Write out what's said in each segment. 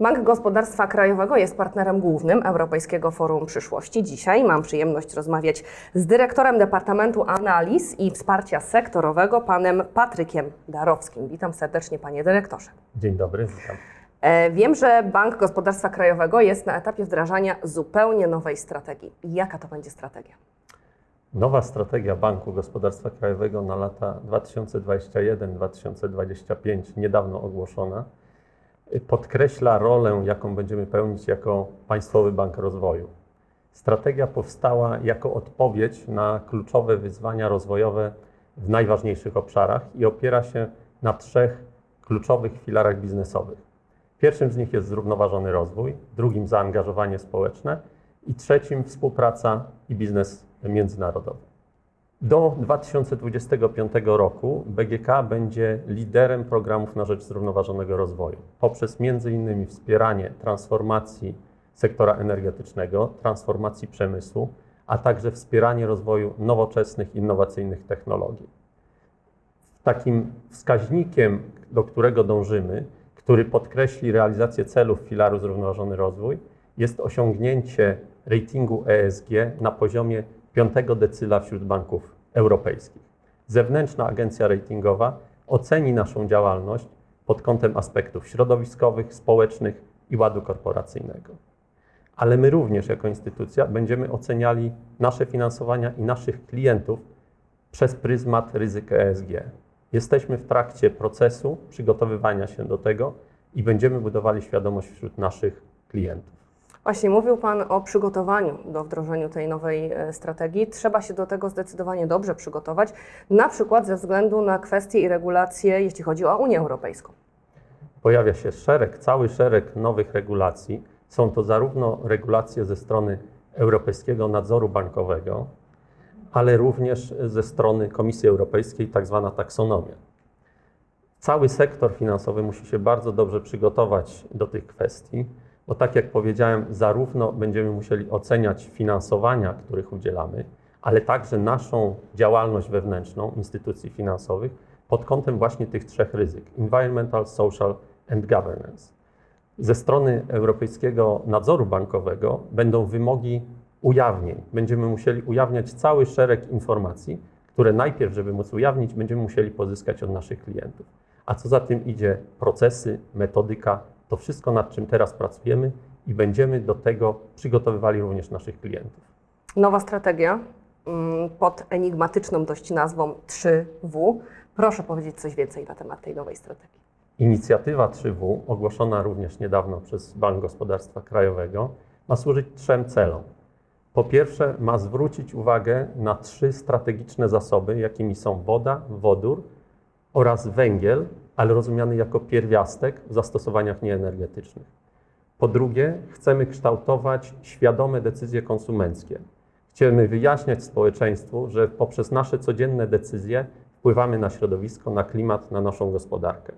Bank Gospodarstwa Krajowego jest partnerem głównym Europejskiego Forum Przyszłości. Dzisiaj mam przyjemność rozmawiać z dyrektorem Departamentu Analiz i Wsparcia Sektorowego, panem Patrykiem Darowskim. Witam serdecznie, panie dyrektorze. Dzień dobry, witam. E, Wiem, że Bank Gospodarstwa Krajowego jest na etapie wdrażania zupełnie nowej strategii. Jaka to będzie strategia? Nowa strategia Banku Gospodarstwa Krajowego na lata 2021-2025, niedawno ogłoszona, podkreśla rolę, jaką będziemy pełnić jako Państwowy Bank Rozwoju. Strategia powstała jako odpowiedź na kluczowe wyzwania rozwojowe w najważniejszych obszarach i opiera się na trzech kluczowych filarach biznesowych. Pierwszym z nich jest zrównoważony rozwój, drugim zaangażowanie społeczne i trzecim współpraca i biznes międzynarodowy. Do 2025 roku BGK będzie liderem programów na rzecz zrównoważonego rozwoju poprzez m.in. wspieranie transformacji sektora energetycznego, transformacji przemysłu, a także wspieranie rozwoju nowoczesnych, innowacyjnych technologii. Takim wskaźnikiem, do którego dążymy, który podkreśli realizację celów filaru zrównoważony rozwój, jest osiągnięcie ratingu ESG na poziomie piątego decyla wśród banków europejskich. Zewnętrzna agencja ratingowa oceni naszą działalność pod kątem aspektów środowiskowych, społecznych i ładu korporacyjnego. Ale my również jako instytucja będziemy oceniali nasze finansowania i naszych klientów przez pryzmat ryzyk ESG. Jesteśmy w trakcie procesu przygotowywania się do tego i będziemy budowali świadomość wśród naszych klientów. Właśnie mówił Pan o przygotowaniu do wdrożenia tej nowej e, strategii. Trzeba się do tego zdecydowanie dobrze przygotować, na przykład ze względu na kwestie i regulacje, jeśli chodzi o Unię Europejską. Pojawia się szereg, cały szereg nowych regulacji. Są to zarówno regulacje ze strony Europejskiego Nadzoru Bankowego, ale również ze strony Komisji Europejskiej, tak zwana taksonomia. Cały sektor finansowy musi się bardzo dobrze przygotować do tych kwestii, bo tak jak powiedziałem, zarówno będziemy musieli oceniać finansowania, których udzielamy, ale także naszą działalność wewnętrzną instytucji finansowych pod kątem właśnie tych trzech ryzyk: environmental, social and governance. Ze strony Europejskiego Nadzoru Bankowego będą wymogi ujawnień. Będziemy musieli ujawniać cały szereg informacji, które najpierw, żeby móc ujawnić, będziemy musieli pozyskać od naszych klientów. A co za tym idzie, procesy, metodyka, to wszystko, nad czym teraz pracujemy i będziemy do tego przygotowywali również naszych klientów. Nowa strategia mm, pod enigmatyczną dość nazwą 3W. Proszę powiedzieć coś więcej na temat tej nowej strategii. Inicjatywa 3W, ogłoszona również niedawno przez Bank Gospodarstwa Krajowego, ma służyć trzem celom. Po pierwsze, ma zwrócić uwagę na trzy strategiczne zasoby, jakimi są woda, wodór oraz węgiel, ale rozumiany jako pierwiastek w zastosowaniach nieenergetycznych. Po drugie, chcemy kształtować świadome decyzje konsumenckie. Chcemy wyjaśniać społeczeństwu, że poprzez nasze codzienne decyzje wpływamy na środowisko, na klimat, na naszą gospodarkę.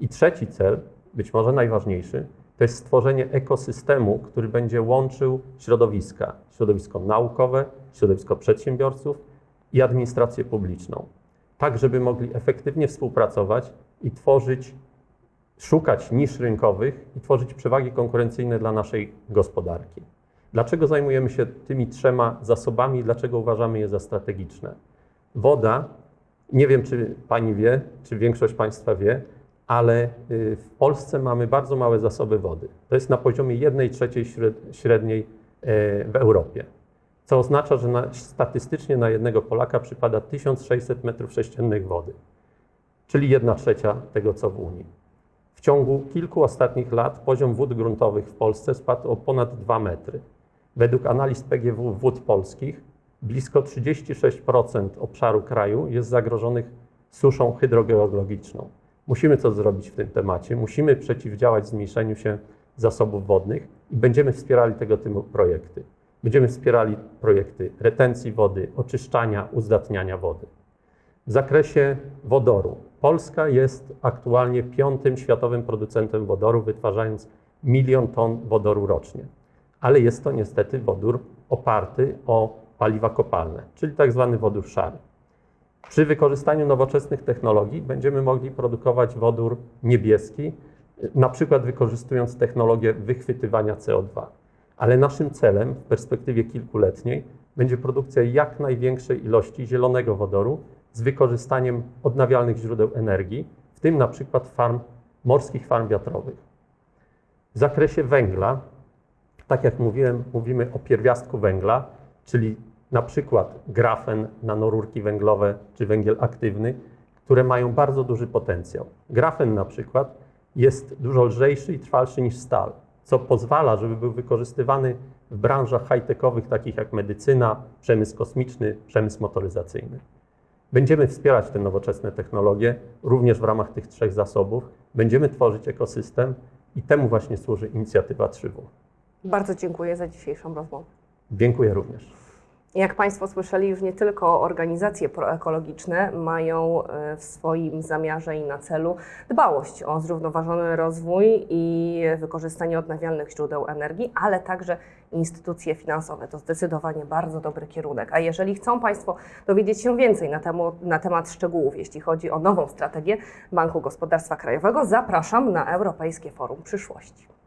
I trzeci cel, być może najważniejszy, to jest stworzenie ekosystemu, który będzie łączył środowiska, środowisko naukowe, środowisko przedsiębiorców i administrację publiczną, tak żeby mogli efektywnie współpracować i tworzyć, szukać nisz rynkowych i tworzyć przewagi konkurencyjne dla naszej gospodarki. Dlaczego zajmujemy się tymi trzema zasobami i dlaczego uważamy je za strategiczne? Woda, nie wiem czy Pani wie, czy większość Państwa wie, ale y, w Polsce mamy bardzo małe zasoby wody. To jest na poziomie 1 trzeciej średniej e, w Europie. Co oznacza, że na, statystycznie na jednego Polaka przypada 1600 m3 wody, czyli 1 trzecia tego, co w Unii. W ciągu kilku ostatnich lat poziom wód gruntowych w Polsce spadł o ponad 2 metry. Według analiz PGW Wód Polskich blisko 36% obszaru kraju jest zagrożonych suszą hydrogeologiczną. Musimy coś zrobić w tym temacie, musimy przeciwdziałać zmniejszeniu się zasobów wodnych i będziemy wspierali tego typu projekty. Będziemy wspierali projekty retencji wody, oczyszczania, uzdatniania wody. W zakresie wodoru. Polska jest aktualnie piątym światowym producentem wodoru, wytwarzając milion ton wodoru rocznie. Ale jest to niestety wodór oparty o paliwa kopalne, czyli tak zwany wodór szary. Przy wykorzystaniu nowoczesnych technologii będziemy mogli produkować wodór niebieski na przykład wykorzystując technologię wychwytywania CO2. Ale naszym celem w perspektywie kilkuletniej będzie produkcja jak największej ilości zielonego wodoru z wykorzystaniem odnawialnych źródeł energii, w tym na przykład farm, morskich farm wiatrowych. W zakresie węgla, tak jak mówiłem, mówimy o pierwiastku węgla, czyli na przykład grafen, nanorurki węglowe czy węgiel aktywny, które mają bardzo duży potencjał. Grafen na przykład jest dużo lżejszy i trwalszy niż stal, co pozwala, żeby był wykorzystywany w branżach high-techowych takich jak medycyna, przemysł kosmiczny, przemysł motoryzacyjny. Będziemy wspierać te nowoczesne technologie również w ramach tych trzech zasobów. Będziemy tworzyć ekosystem i temu właśnie służy inicjatywa 3W. Bardzo dziękuję za dzisiejszą rozmowę. Dziękuję również. Jak Państwo słyszeli, już nie tylko organizacje proekologiczne mają e, w swoim zamiarze i na celu dbałość o zrównoważony rozwój i wykorzystanie odnawialnych źródeł energii, ale także instytucje finansowe. To zdecydowanie bardzo dobry kierunek. A jeżeli chcą Państwo dowiedzieć się więcej na, temu, na temat szczegółów, jeśli chodzi o nową strategię Banku Gospodarstwa Krajowego, zapraszam na Europejskie Forum Przyszłości.